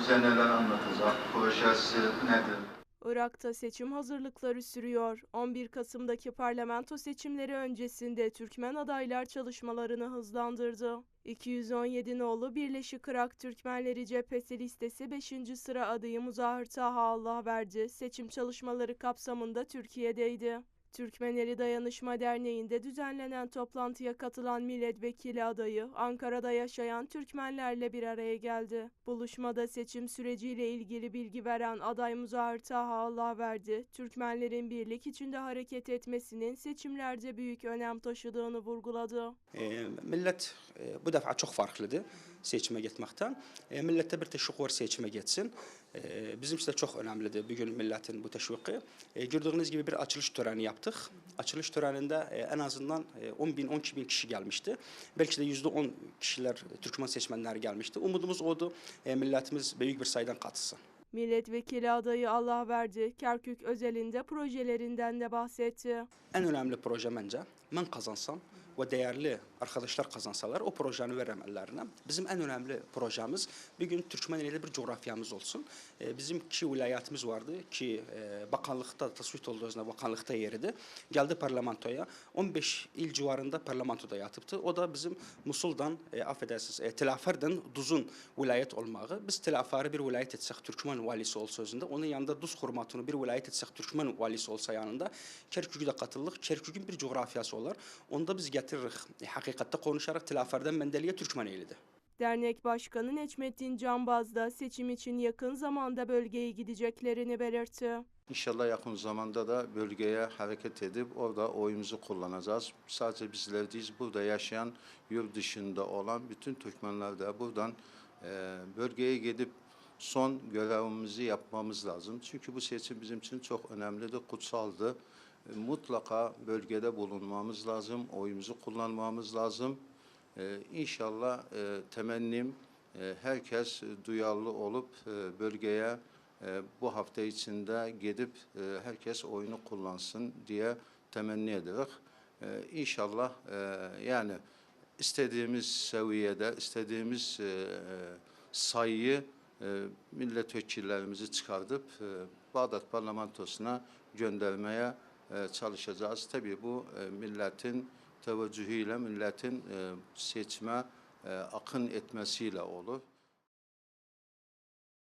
bize neler anlatacak, projesi nedir? Irak'ta seçim hazırlıkları sürüyor. 11 Kasım'daki parlamento seçimleri öncesinde Türkmen adaylar çalışmalarını hızlandırdı. 217 nolu Birleşik Irak Türkmenleri Cephesi listesi 5. sıra adayı Muzahır Taha Allah verdi. Seçim çalışmaları kapsamında Türkiye'deydi. Türkmenleri Dayanışma Derneği'nde düzenlenen toplantıya katılan milletvekili adayı Ankara'da yaşayan Türkmenlerle bir araya geldi. Buluşmada seçim süreciyle ilgili bilgi veren aday Muzahır Taha Allah verdi. Türkmenlerin birlik içinde hareket etmesinin seçimlerde büyük önem taşıdığını vurguladı. E, millet e, bu defa çok farklıdır seçime gitmekten. E, millette bir teşvik var seçime gitsin. E, bizim için de çok önemlidir bugün milletin bu teşviki. E, gördüğünüz gibi bir açılış töreni yaptık. Açılış töreninde e, en azından e, 10 bin, 12 bin kişi gelmişti. Belki de yüzde 10 kişiler Türkmen seçmenler gelmişti. Umudumuz oydu. E, milletimiz büyük bir sayıdan katılsın. Milletvekili adayı Allah verdi. Kerkük özelinde projelerinden de bahsetti. En önemli proje bence ben kazansam ve değerli arkadaşlar kazansalar o projeyi veririm ellerine. Bizim en önemli projemiz bir gün Türkmenli'de bir coğrafyamız olsun. Ee, bizim iki vilayetimiz vardı ki e, bakanlıkta tasvit olduğu yüzden bakanlıkta yeridi. Geldi parlamentoya 15 il civarında parlamentoda yatıptı. O da bizim Musul'dan e, affedersiniz e, Telafer'den Duz'un vilayet olmağı. Biz Telafer'i bir vilayet etsek Türkmen valisi olsa özünde onun yanında Duz hurmatını bir vilayet etsek Türkmen valisi olsa yanında Kerkük'ü de katıldık. Kerkük'ün bir coğrafyası olar. Onda biz getiririk. E, hakikatte konuşarak Telafer'den Mendeli'ye Türkmen eylidi. Dernek Başkanı Neçmettin Canbaz da seçim için yakın zamanda bölgeye gideceklerini belirtti. İnşallah yakın zamanda da bölgeye hareket edip orada oyumuzu kullanacağız. Sadece bizler değil, burada yaşayan, yurt dışında olan bütün Türkmenler de buradan e, bölgeye gidip son görevimizi yapmamız lazım. Çünkü bu seçim bizim için çok önemlidir, kutsaldı. E, mutlaka bölgede bulunmamız lazım, oyumuzu kullanmamız lazım. Ee, inşallah e, temennim e, herkes duyarlı olup e, bölgeye e, bu hafta içinde gidip e, herkes oyunu kullansın diye temenni ederiz. E, inşallah e, yani istediğimiz seviyede, istediğimiz e, e, sayıyı e, milletvekillerimizi çıkartıp e, Bağdat parlamentosuna göndermeye e, çalışacağız. Tabii bu e, milletin teveccühüyle, milletin seçme akın etmesiyle olur.